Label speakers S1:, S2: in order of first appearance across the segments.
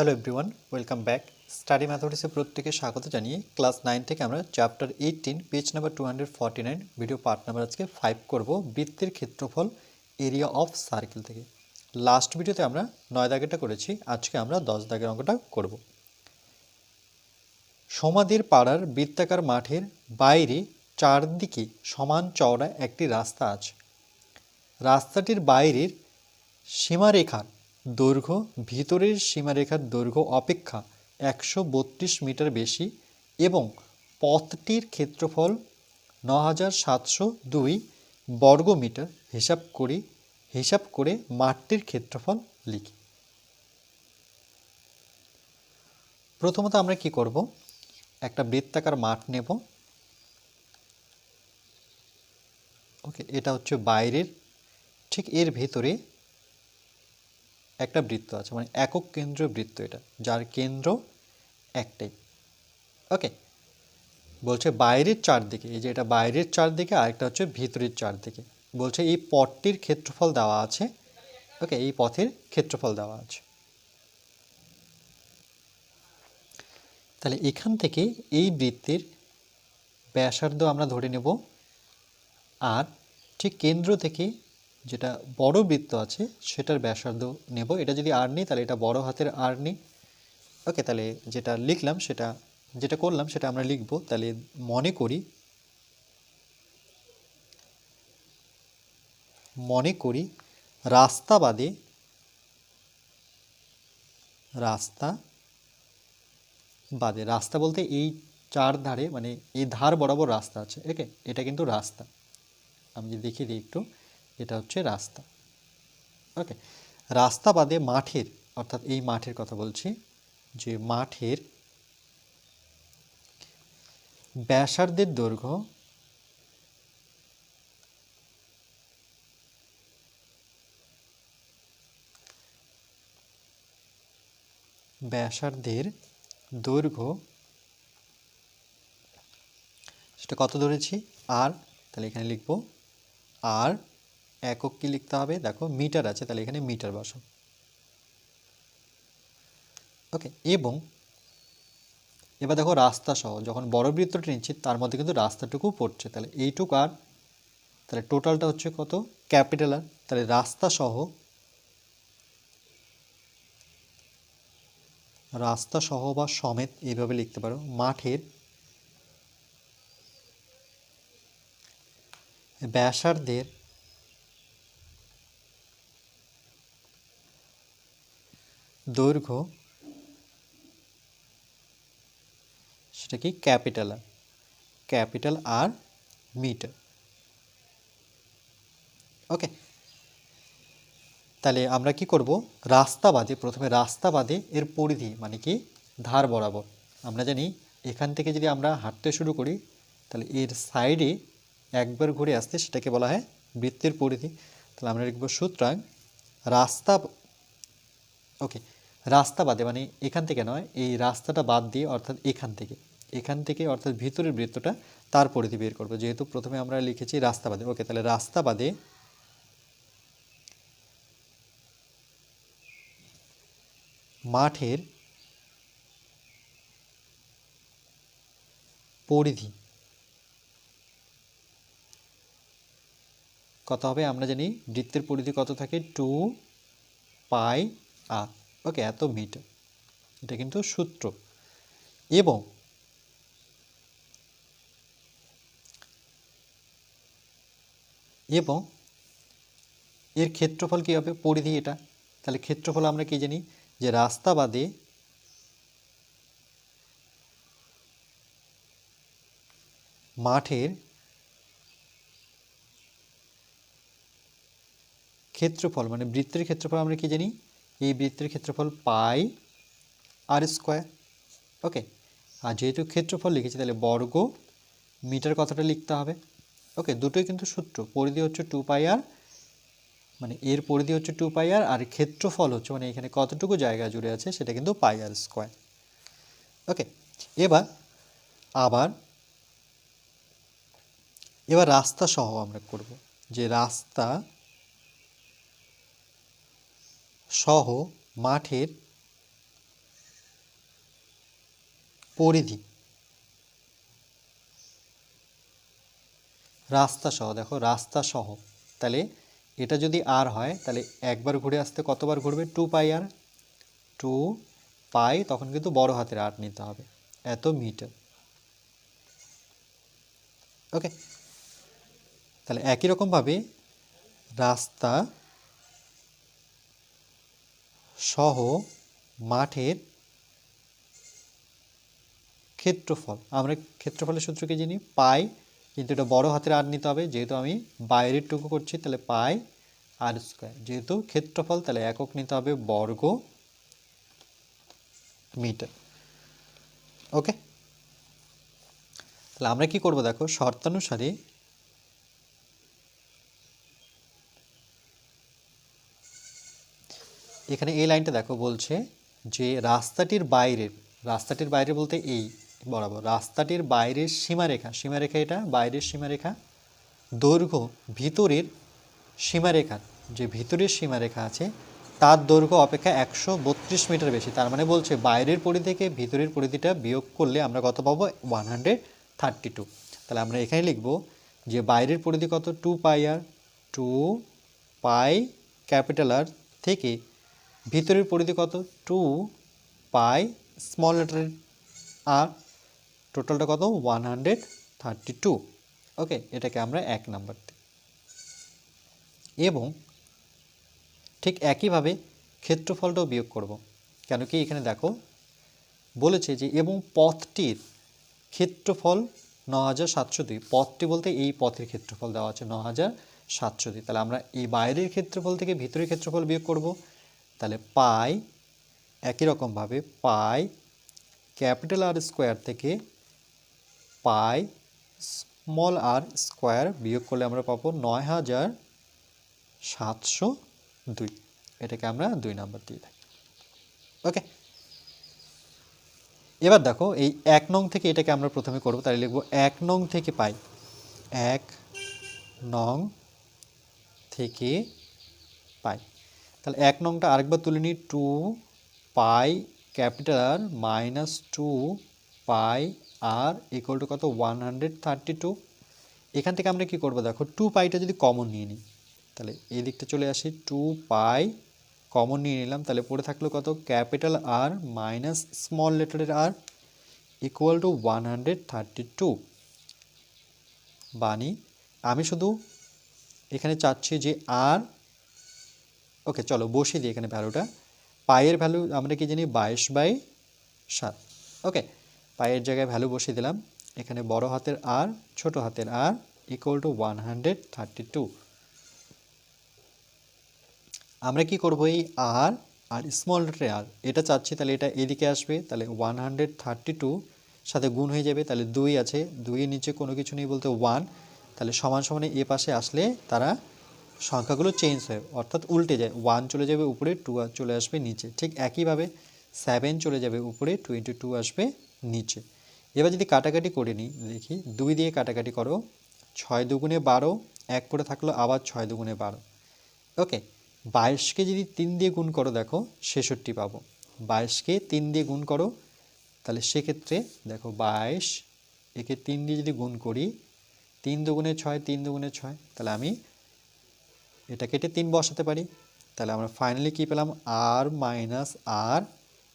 S1: Hello everyone welcome back study ম্যাথমেটিক্সে প্রত্যেকে স্বাগত জানিয়ে ক্লাস নাইন থেকে আমরা chapter eighteen page number two hundred forty nine video part number আজকে ফাইভ করব বৃত্তের ক্ষেত্রফল এরিয়া অফ সার্কেল থেকে। লাস্ট ভিডিওতে আমরা নয় দাগেরটা করেছি, আজকে আমরা দশ দাগের অঙ্কটা করব। সমাধির পাড়ার বৃত্তাকার মাঠের বাইরে চারদিকে সমান চওড়া একটি রাস্তা আছে। রাস্তাটির বাইরের সীমারেখার দৈর্ঘ্য, ভিতরের সীমারেখার দৈর্ঘ্য অপেক্ষা একশো বত্রিশ মিটার বেশি এবং পথটির ক্ষেত্রফল ন হাজার সাতশো দুই বর্গ মিটার। হিসাব করি, হিসাব করে মাঠটির ক্ষেত্রফল লিখি। প্রথমত আমরা কি করব? একটা বৃত্তাকার মাঠ নেব। ওকে, এটা হচ্ছে বাইরের, ঠিক এর ভেতরে একটা বৃত্ত আছে মানে একক কেন্দ্রীয় বৃত্ত এটা, যার কেন্দ্র একটাই। ওকে বলছে বাইরের চারদিকে, এই যে এটা বাইরের চারদিকে, আরেকটা হচ্ছে ভিতরের চারদিকে। বলছে এই পথটির ক্ষেত্রফল দেওয়া আছে ওকে এই পথের ক্ষেত্রফল দেওয়া আছে। তাহলে এখান থেকে এই বৃত্তের ব্যাসার্ধ আমরা ধরে নেব আর ঠিক কেন্দ্র থেকে যেটা বড় বৃত্ত আছে, সেটার ব্যাসার্ধ নেব। এটা যদি আর নিই, তাহলে এটা বড় হাতের আর নিই। ওকে, তাহলে যেটা লিখলাম, সেটা, যেটা করলাম, সেটা আমরা লিখব। তাহলে মনে করি মনে করি রাস্তা বাদে রাস্তা বাদে, রাস্তা বলতে এই চার ধারে মানে এই ধার বরাবর রাস্তা আছে, ওকে? এটা কিন্তু রাস্তা। আমি যদি দেখিয়ে দিই একটু। এটা হচ্ছে রাস্তা। ওকে রাস্তা বাদে মাঠের, অর্থাৎ এই মাঠের কথা বলছি, যে মাঠের ব্যাসার্ধের দৈর্ঘ্য ব্যাসার্ধের দৈর্ঘ্য সেটা কত ধরেছি? আর তাহলে এখানে লিখব আর একক কি লিখতে হবে? দেখো, মিটার আছে, তাহলে এখানে মিটার বসো। ওকে, এবং এবার দেখো রাস্তা সহ, যখন বড় বৃত্তটি নিচ্ছি, তার মধ্যে কিন্তু রাস্তাটুকু পড়ছে। তাহলে এইটুক আর, তাহলে টোটালটা হচ্ছে কত? ক্যাপিটাল আর, তাহলে রাস্তা সহ রাস্তা সহ বা সমেত এইভাবে লিখতে পারো। মাঠের ব্যাসার্ধের দৈর্ঘ্য সেটা কি? Capital R capital R metre. Okay. তাহলে আমরা কি করব? রাস্তা বাদে, প্রথমে রাস্তা বাদে এর পরিধি মানে কি? ধার বরাবর। আমরা জানি এখান থেকে যদি আমরা হাঁটতে শুরু করি, তাহলে এর সাইডে একবার ঘুরে আসতে সেটাকে বলা হয় বৃত্তের পরিধি। তাহলে আমরা লিখব সুতরাং রাস্তা ওকে। রাস্তা বাদে মানে এখান থেকে নয়, এই রাস্তাটা বাদ দিয়ে অর্থাৎ এখান থেকে এখান থেকে অর্থাৎ ভিতরের বৃত্তটা তার পরিধি বের করব। যেহেতু প্রথমে আমরা লিখেছি রাস্তা বাদে, ওকে, তাহলে রাস্তা বাদে মাঠের পরিধি কত হবে? আমরা জানি বৃত্তের পরিধি কত থাকে? টু পাই আর। ওকে এত মিটার এটা কিন্তু সূত্র। এবং এবং এর ক্ষেত্রফল কী হবে পরিধি এটা? তাহলে ক্ষেত্রফল আমরা কি জানি? যে রাস্তা বাদে মাঠের ক্ষেত্রফল মানে বৃত্তের ক্ষেত্রফল আমরা কি জানি? এই বৃত্তের ক্ষেত্রফল পাই আর স্কোয়ার ওকে আর যেহেতু ক্ষেত্রফল লিখেছি, তাহলে বর্গ মিটার কথাটা লিখতে হবে। ওকে দুটোই কিন্তু সূত্র। পরিধি হচ্ছে টু পাই আর মানে এর পরিধি হচ্ছে টু পাই আর আর ক্ষেত্রফল হচ্ছে মানে এখানে কতটুকু জায়গা জুড়ে আছে, সেটা কিন্তু পাই আর স্কোয়ার ওকে এবার আবার, এবার রাস্তা সহ আমরা করব। যে রাস্তা সহ মাঠের পরিধি। রাস্তা সহ, দেখো রাস্তা সহ। তাহলে এটা যদি আর হয়, তাহলে একবার ঘুরে আসতে কতবার ঘুরবে? টু পাই আর টু পাই তখন কিন্তু বড় হাতের আট নিতে হবে। এত মিটার ওকে তাহলে একই রকমভাবে রাস্তা সহ মাঠের ক্ষেত্রফল। আমরা ক্ষেত্রফলের সূত্রকে জানি, পাই, কিন্তু এটা বড় হাতের আর নিতে হবে। যেহেতু আমি বাইরের টুকু করছি, তাহলে পাই আর স্কোয়ার। যেহেতু ক্ষেত্রফল, তাহলে একক নিতে হবে বর্গ মিটার। ওকে? তাহলে আমরা কি করব দেখো, শর্তানুসারে এখানে এই লাইনটা দেখো বলছে যে রাস্তাটির বাইরের রাস্তাটির বাইরে বলতে এই, বরাবর। রাস্তাটির বাইরের সীমারেখা সীমারেখা এটা? বাইরের সীমারেখা? দৈর্ঘ্য ভিতরের সীমারেখা, যে ভিতরের সীমারেখা আছে, তার দৈর্ঘ্য অপেক্ষা একশো বত্রিশ মিটার বেশি। তার মানে বলছে বাইরের পরিধি থেকে ভিতরের পরিধিটা বিয়োগ করলে আমরা কত পাবো? ওয়ান হান্ড্রেড থার্টি টু তাহলে আমরা এখানে লিখব যে বাইরের পরিধি কত? Two pi R, two pi capital R থেকে ভিতরের পরিধি কত? টু পাই স্মল লেটারের আর টোটালটা কত? One hundred thirty two okay এটাকে আমরা এক নাম্বার দিই। এবং ঠিক একইভাবে ক্ষেত্রফলটাও বিয়োগ করব। কেন কি এখানে দেখো, বলেছে যে এবং পথটির ক্ষেত্রফল ন হাজার সাতশো দুই। পথটি বলতে এই পথের ক্ষেত্রফল দেওয়া আছে ন হাজার সাতশো দুই। তাহলে আমরা এই বাইরের ক্ষেত্রফল থেকে ভিতরের ক্ষেত্রফল বিয়োগ করব। তাহলে পাই একই রকমভাবে পাই ক্যাপিটাল আর স্কোয়ার থেকে পাই স্মল আর স্কোয়ার বিয়োগ করলে আমরা পাবো নয় হাজার সাতশো দুই। এটাকে আমরা দুই নাম্বার দিয়ে থাকি। ওকে। এবার দেখো এই এক নং থেকে এটাকে আমরা প্রথমে করব, তাহলে লিখব এক নং থেকে পাই। এক নং থেকে পাই। তাহলে এক নংটা আরেকবার তুলে নিই two pi capital R minus two pi R equal to কত? ওয়ান হান্ড্রেড থার্টি টু এখান থেকে আমরা কী করব? দেখো টু পাইটা যদি কমন নিয়ে নিই, তাহলে এই দিকটা চলে আসি টু পাই কমন নিয়ে নিলাম, তাহলে পড়ে থাকল কত? Capital R minus small লেটারের R equal to one hundred thirty two বানি আমি শুধু এখানে চাচ্ছি যে আর ওকে চলো বসিয়ে দিই এখানে ভ্যালুটা পায়ের ভ্যালু আমরা কি জানি? বাইশ বাই সাত। ওকে পায়ের জায়গায় ভ্যালু বসিয়ে দিলাম। এখানে বড় হাতের আর ছোট হাতের R equal to one hundred thirty two আমরা কি করব এই আর আর স্মল লেটারে আর এটা চাচ্ছি, তাহলে এটা এদিকে আসবে, তাহলে ওয়ান হান্ড্রেড থার্টি টু সাথে গুণ হয়ে যাবে, তাহলে দুই আছে। দুইয়ের নিচে কোনো কিছু নেই বলতে ওয়ান তাহলে সমান সমানে এ পাশে আসলে তারা সংখ্যাগুলো চেঞ্জ হয়, অর্থাৎ উল্টে যায়। ওয়ান চলে যাবে উপরে টু চলে আসবে নিচে। ঠিক একইভাবে সেভেন চলে যাবে উপরে টোয়েন্টি টু আসবে নিচে। এবার যদি কাটাকাটি করে নিই, দেখি, দুই দিয়ে কাটাকাটি করো, ছয় দুগুণে বারো, এক পরে থাকল আবার ছয় দুগুণে বারো। ওকে, বাইশকে যদি তিন দিয়ে গুণ করো, দেখো, ছেষট্টি পাবো। বাইশকে তিন দিয়ে গুণ করো, তাহলে সেক্ষেত্রে, দেখো, বাইশ, একে তিন দিয়ে যদি গুণ করি, তিন দুগুণে ছয়, তিন দুগুণে ছয়, তাহলে আমি এটা কেটে তিন বসাতে পারি। তাহলে আমরা ফাইনালি কী পেলাম? আর মাইনাস আর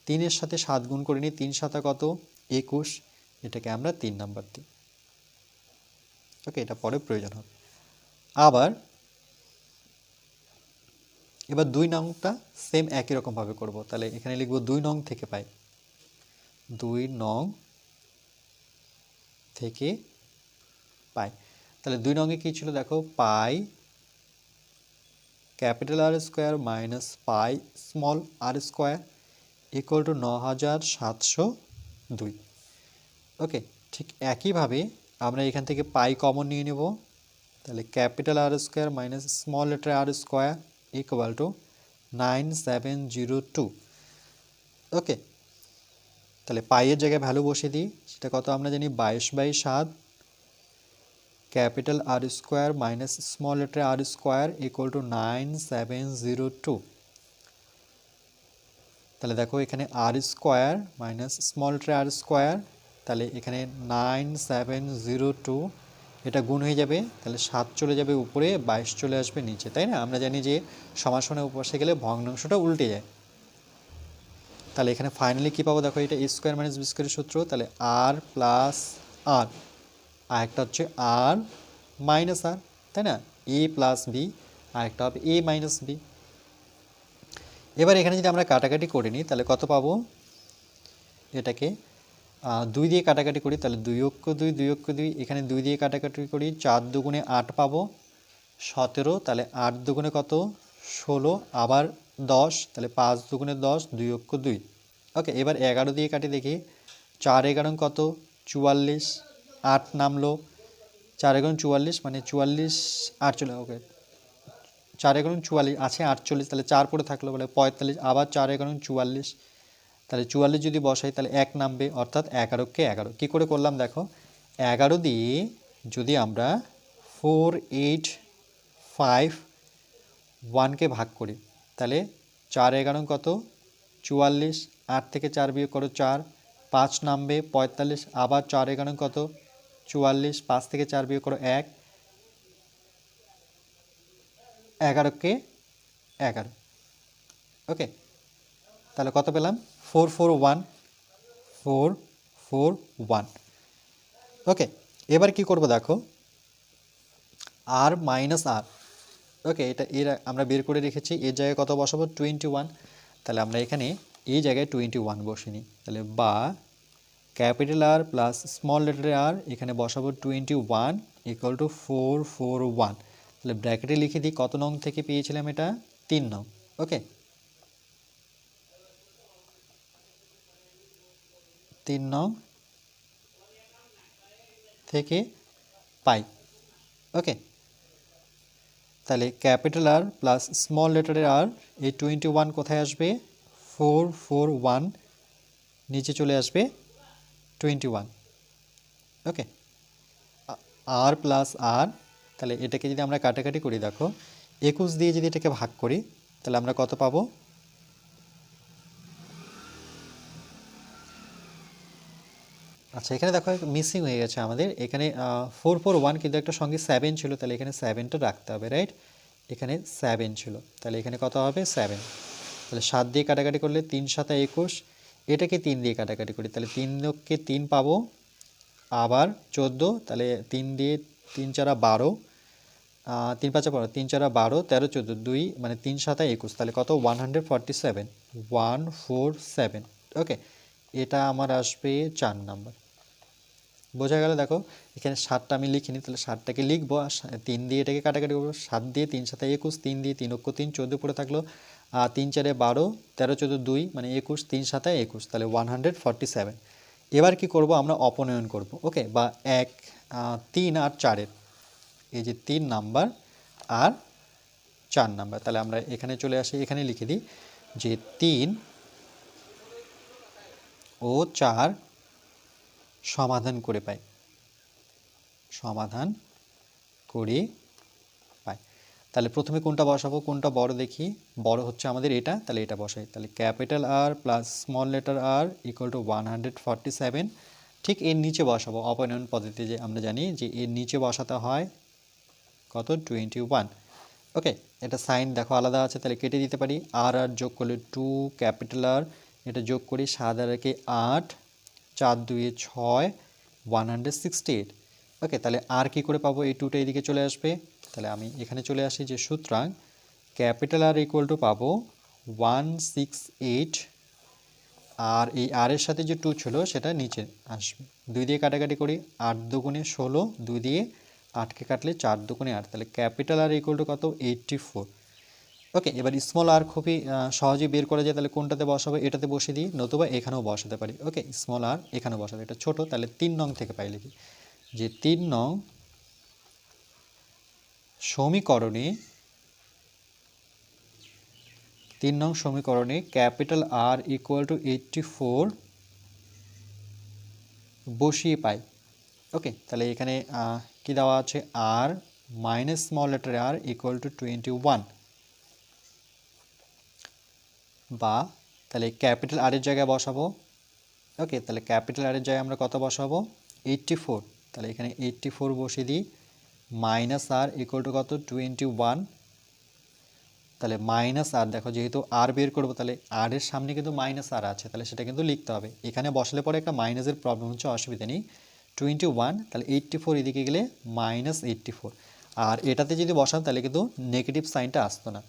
S1: তিনের সাথে সাত গুণ করে নিই, তিন সাতা কত? একুশ। এটাকে আমরা তিন নাম্বার দিই। ওকে এটা পরে প্রয়োজন হবে। আবার এবার দুই নংটা সেম একই রকমভাবে করব। তাহলে এখানে লিখব দুই নং থেকে পাই। দুই নং থেকে পাই। তাহলে দুই নঙ্গে কী ছিল দেখো? Pi capital R square minus pi small R square equal to ন হাজার সাতশো দুই। ওকে ঠিক একইভাবে আমরা এখান থেকে পাই কমন নিয়ে নেব। তাহলে capital R square minus small letter R square equal to nine seven zero two okay তাহলে পাইয়ের জায়গায় ভ্যালু বসিয়ে দিই। সেটা কত আমরা জানি? বাইশ বাই সাত। Capital R square minus small letter R square equal to nine seven zero two তাহলে দেখো এখানে R square minus small letter R square, তাহলে এখানে নাইন সেভেন জিরো টু এটা গুণ হয়ে যাবে, তাহলে সাত চলে যাবে উপরে, বাইশ চলে আসবে নিচে, তাই না? আমরা জানি যে সমাসনের উপাসে গেলে ভগ্নাংশটা উল্টে যায়। তাহলে এখানে ফাইনালি কী পাবো? দেখো এটা স্কোয়ার মাইনাস বি সূত্র, তাহলে আর প্লাস আর আর একটা হচ্ছে আর মাইনাস আর তাই না? এ প্লাস বি আর একটা হবে এ মাইনাস বি এবার এখানে যদি আমরা কাটাকাটি করে নিই, তাহলে কত পাবো? এটাকে দুই দিয়ে কাটাকাটি করি, তাহলে দুই অক্ষ দুই দুই অক্ষ দুই, এখানে দুই দিয়ে কাটাকাটি করি, চার দুগুণে আট পাবো। সতেরো, তাহলে আট দুগুণে কত? ষোলো, আবার দশ, তাহলে পাঁচ দুগুণে দশ, দুই অক্ষ দুই। ওকে, এবার এগারো দিয়ে কাটি দেখি, চার এগারো কত? চুয়াল্লিশ। আট নামলো, চার এগারো চুয়াল্লিশ মানে চুয়াল্লিশ আটচল্লিশ ওকে চার এগারো চুয়াল্লিশ, আছে আটচল্লিশ, তাহলে চার পরে থাকল বলে পঁয়তাল্লিশ, আবার চার এগারো চুয়াল্লিশ, তাহলে চুয়াল্লিশ যদি বসাই, তাহলে এক নামবে, অর্থাৎ এগারোকে এগারো। কী করে করলাম দেখো, এগারো দিয়ে যদি আমরা ফোর এইট ফাইভ ওয়ানকে ভাগ করি, তাহলে চার এগারো কত? চুয়াল্লিশ, আট থেকে চার বিয়োগ করো চার, পাঁচ নামবে, পঁয়তাল্লিশ, আবার চার এগারো কত? চুয়াল্লিশ, পাঁচ থেকে চার বিয়োগ করো এক। এগারোকে এগারো। ওকে, তাহলে কত পেলাম? Four four, one, four four, one. Okay, এবার কি করব দেখো? আর মাইনাস আর। ওকে, এটা এর আমরা বের করে রেখেছি, এর জায়গায় কত বসাবো? Twenty one. তাহলে আমরা এখানে এই জায়গায় টোয়েন্টি ওয়ান বসিনি। তাহলে বা ক্যাপিটাল আর প্লাস স্মল লেটারে আর এখানে বসাবো twenty one equal to four four one তাহলে ব্র্যাকেটে লিখে দিই কত নং থেকে পেয়েছিলাম এটা? তিন নং ওকে তিন নং থেকে পাই ওকে তাহলে ক্যাপিটাল আর প্লাস স্মল লেটারের আর এই টোয়েন্টি ওয়ান কোথায় আসবে? ফোর ফোর ওয়ান নিচে চলে আসবে twenty one okay R plus R তাহলে এটাকে যদি আমরা কাটাকাটি করি, দেখো, একুশ দিয়ে যদি এটাকে ভাগ করি, তাহলে আমরা কত পাবো? আচ্ছা এখানে দেখো মিসিং হয়ে গেছে আমাদের। এখানে ফোর ফোর ওয়ান কিন্তু একটা সঙ্গে সেভেন ছিল, তাহলে এখানে সেভেনটা রাখতে হবে রাইট এখানে সেভেন ছিল, তাহলে এখানে কত হবে? সেভেন তাহলে সাত দিয়ে কাটাকাটি করলে তিন সাতা একুশ এটাকে তিন দিয়ে কাটাকাটি করি, তাহলে তিন লোককে তিন পাবো, আবার চোদ্দ, তাহলে তিন দিয়ে তিন চারা বারো তিন পাঁচা বারো তিন চারা বারো, তেরো, চোদ্দ, দুই মানে তিন সাতা একুশ, তাহলে কত? One hundred forty seven one four seven, okay, এটা আমার আসবে চার নাম্বার। বোঝা গেল? দেখো, এখানে সাতটা আমি লিখিনি, তাহলে সাতটাকে লিখব, আর তিন দিয়ে এটাকে কাটাকাটি করব, সাত দিয়ে তিন সাথে একুশ, তিন দিয়ে তিন অক্ষ তিন, চোদ্দ পড়ে থাকল তিন চারে বারো, তেরো চোদ্দ দুই মানে একুশ, তিন সাথে একুশ, তাহলে ওয়ান হান্ড্রেড ফর্টি সেভেন এবার কি করব আমরা অপনয়ন করব, ওকে? বা এক তিন আর চারের, এই যে তিন নাম্বার আর চার নাম্বার, তাহলে আমরা এখানে চলে আসি, এখানে লিখে দিই যে তিন ও চার সমাধান করে পাই, সমাধান করে তাহলে প্রথমে কোনটা বসাবো? কোনটা বড় দেখি? বড় হচ্ছে আমাদের এটা, তাহলে এটা বসাই। তাহলে capital R plus small letter R equal to one ঠিক এর নিচে বসাবো। অপনয়ন পদ্ধতি যে আমরা জানি যে এর নিচে বসাতে হয় কত? টোয়েন্টি ওকে, এটা সাইন দেখো আলাদা আছে, তাহলে কেটে দিতে পারি। আর আর যোগ করলে টু ক্যাপিটাল আর এটা যোগ করি সাত আর একে আট, চার দুয়ে ছয় ওয়ান ওকে, তাহলে আর কি করে পাবো? এই টুটা এদিকে চলে আসবে। তাহলে আমি এখানে চলে আসি যে সুতরাং ক্যাপিটাল আর ইকুয়াল টু পাবো ওয়ান সিক্স এইট আর এই আর এর সাথে যে টু ছিল সেটা নিচে আসবে। দুই দিয়ে কাটাকাটি করি, আট দুগুণে ষোলো, দুই দিয়ে আটকে কাটলে চার দুগুণে আট, তাহলে ক্যাপিটাল আর ইকুয়াল টু কত? এইটটি ফোর ওকে এবার স্মল আর খুবই সহজেই বের করা যায়, তাহলে কোনটাতে বসাবো? এটাতে বসে দিই, নতুবা এখানেও বসাতে পারি। ওকে স্মল আর এখানেও বসাবো, এটা ছোট, তাহলে তিন নং থেকে পাই লিখি। যে তিন নং সমীকরণে, তিন নং সমীকরণে capital R equal to eighty four বসিয়ে পাই। ওকে তাহলে এখানে কি দেওয়া আছে? R minus small letter R equal to twenty one বা, তাহলে ক্যাপিটাল আর এর জায়গায় বসাবো। ওকে তাহলে ক্যাপিটাল আরের জায়গায় আমরা কত বসাবো? এইট্টি ফোর তাহলে এখানে এইট্টি ফোর বসিয়ে দিই। মাইনাস আর ইকুয়াল টু কত? টোয়েন্টি ওয়ান তাহলে মাইনাস আর দেখো যেহেতু আর বের করব, তাহলে আর এর সামনে কিন্তু মাইনাস আর আছে, তাহলে সেটা কিন্তু লিখতে হবে। এখানে বসলে পরে একটা মাইনাসের প্রবলেম হচ্ছে, অসুবিধা নেই। টোয়েন্টি ওয়ান তাহলে এইট্টি ফোর এদিকে গেলে মাইনাস এইট্টি ফোর আর এটাতে যদি বসান তাহলে কিন্তু নেগেটিভ সাইনটা আসতো না।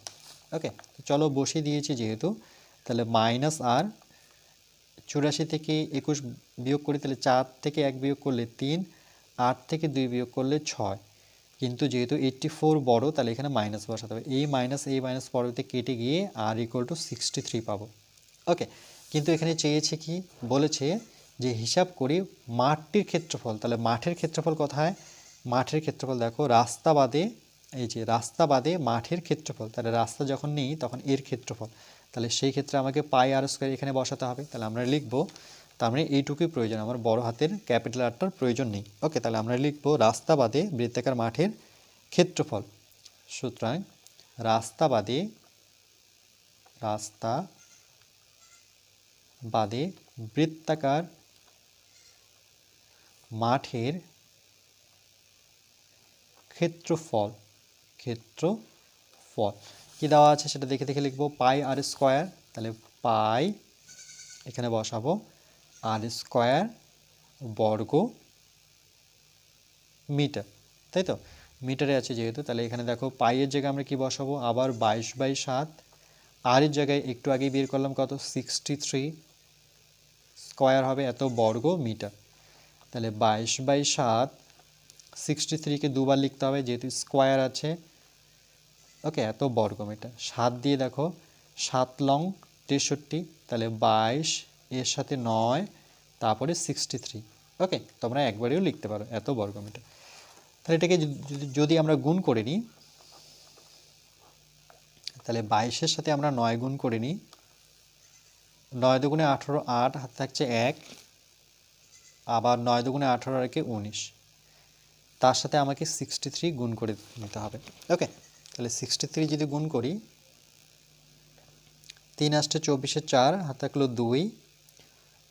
S1: ওকে চলো বসিয়ে দিয়েছি যেহেতু। তাহলে মাইনাস আর চুরাশি থেকে একুশ বিয়োগ করি, তাহলে চার থেকে এক বিয়োগ করলে তিন, আট থেকে দুই বিয়োগ করলে ছয়। কিন্তু যেহেতু এইট্টি ফোর বড়ো, তাহলে এখানে মাইনাস বসাতে হবে। এই মাইনাস এই মাইনাস পরবর্তী কেটে গিয়ে R equal to sixty three পাবো। ওকে কিন্তু এখানে চেয়েছে কি? বলেছে যে হিসাব করি মাঠটির ক্ষেত্রফল। তাহলে মাঠের ক্ষেত্রফল কোথায়? মাঠের ক্ষেত্রফল দেখো, রাস্তা বাদে, এই যে রাস্তা বাদে মাঠের ক্ষেত্রফল। তাহলে রাস্তা যখন নেই, তখন এর ক্ষেত্রফল। তাহলে সেই ক্ষেত্রে আমাকে পাই আর স্কোয়ার এখানে বসাতে হবে। তাহলে আমরা লিখব তার মানে এইটুকুই প্রয়োজন। আমার বড় হাতের ক্যাপিটাল আরটার প্রয়োজন নেই। ওকে তাহলে আমরা লিখব রাস্তা বাদে বৃত্তাকার মাঠের ক্ষেত্রফল। সুতরাং রাস্তা বাদে রাস্তা বাদে বৃত্তাকার মাঠের ক্ষেত্রফল ক্ষেত্রফল। কী দেওয়া আছে সেটা দেখে দেখে লিখব? Pi R square. তাহলে পাই, এখানে বসাবো। আর স্কোয়ার বর্গ মিটার তাই তো? মিটারে আছে যেহেতু, তাহলে এখানে দেখো পাইয়ের জায়গায় আমরা কি বসাবো? আবার বাইশ বাই সাত। আর এর জায়গায় একটু আগেই বের করলাম কত? সিক্সটি থ্রি স্কোয়ার হবে এত বর্গ মিটার তাহলে বাইশ বাই সাত সিক্সটি থ্রিকে দুবার লিখতে হবে, যেহেতু স্কোয়ার আছে। ওকে, এত বর্গ মিটার সাত দিয়ে দেখো, সাত লং তেষট্টি, তাহলে বাইশ এর সাথে নয়, তারপরে সিক্সটি থ্রি ওকে তোমরা একবারেও লিখতে পারো এত বর্গ মিটার তাহলে এটাকে যদি- আমরা গুণ করে নিই, তাহলে বাইশের সাথে আমরা নয় গুণ করে নিই, নয় দুগুণে আঠেরো আট, হাত থাকছে এক, আবার নয় দুগুণে আঠেরো একে উনিশ। তার সাথে আমাকে সিক্সটি থ্রি গুণ করে নিতে হবে। ওকে তাহলে সিক্সটি থ্রি যদি গুণ করি, তিন আষ্টে চব্বিশে চার, হাত থাকল দুই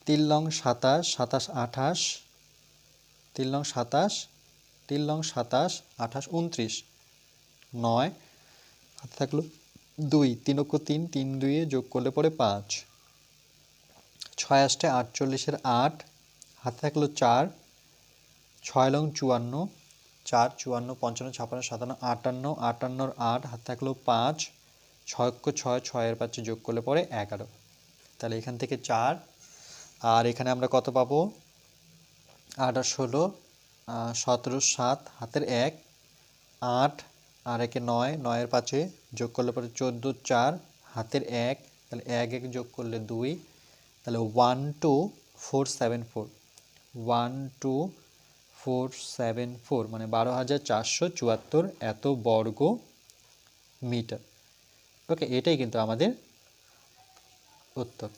S1: তিন লং সাতাশ সাতাশ আঠাশ তিন লং সাতাশ তিন লং সাতাশ, আঠাশ উনত্রিশ নয়, হাতে থাকল দুই, তিন অক্ষ তিন তিন দুইয়ে যোগ করলে পরে পাঁচ। ছয় আষ্টে আটচল্লিশের আট, হাতে থাকল চার, ছয় লং চুয়ান্ন, চার, চুয়ান্ন, পঞ্চান্ন ছাপান্ন সাতান্ন, আটান্ন, আটান্নর আট, হাতে থাকল পাঁচ, ছয় অক্ষ ছয়, ছয়ের পাঁচে যোগ করলে পরে এগারো। তাহলে এখান থেকে চার আর এখানে আমরা কত পাবো? আট আর ষোলো সতেরো, সাত, হাতের এক, আট, আর একে নয়, নয়ের পাঁচে যোগ করলে পরে চোদ্দ, চার, হাতের এক, তাহলে এক এক যোগ করলে দুই, তাহলে one two four seven four one two four seven four মানে বারো হাজার চারশো চুয়াত্তর এত বর্গ মিটার। ওকে এটাই কিন্তু আমাদের উত্তর।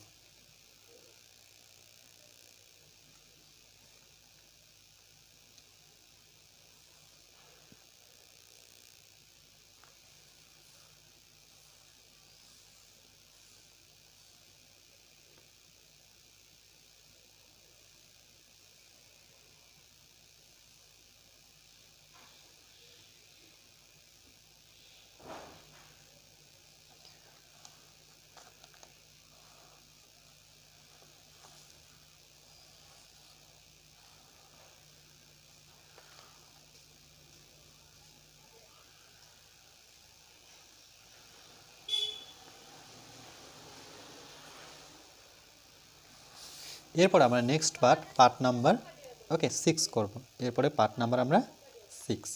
S1: এরপর আমরা next part part number okay six করব। এরপরে পার্ট নাম্বার আমরা সিক্স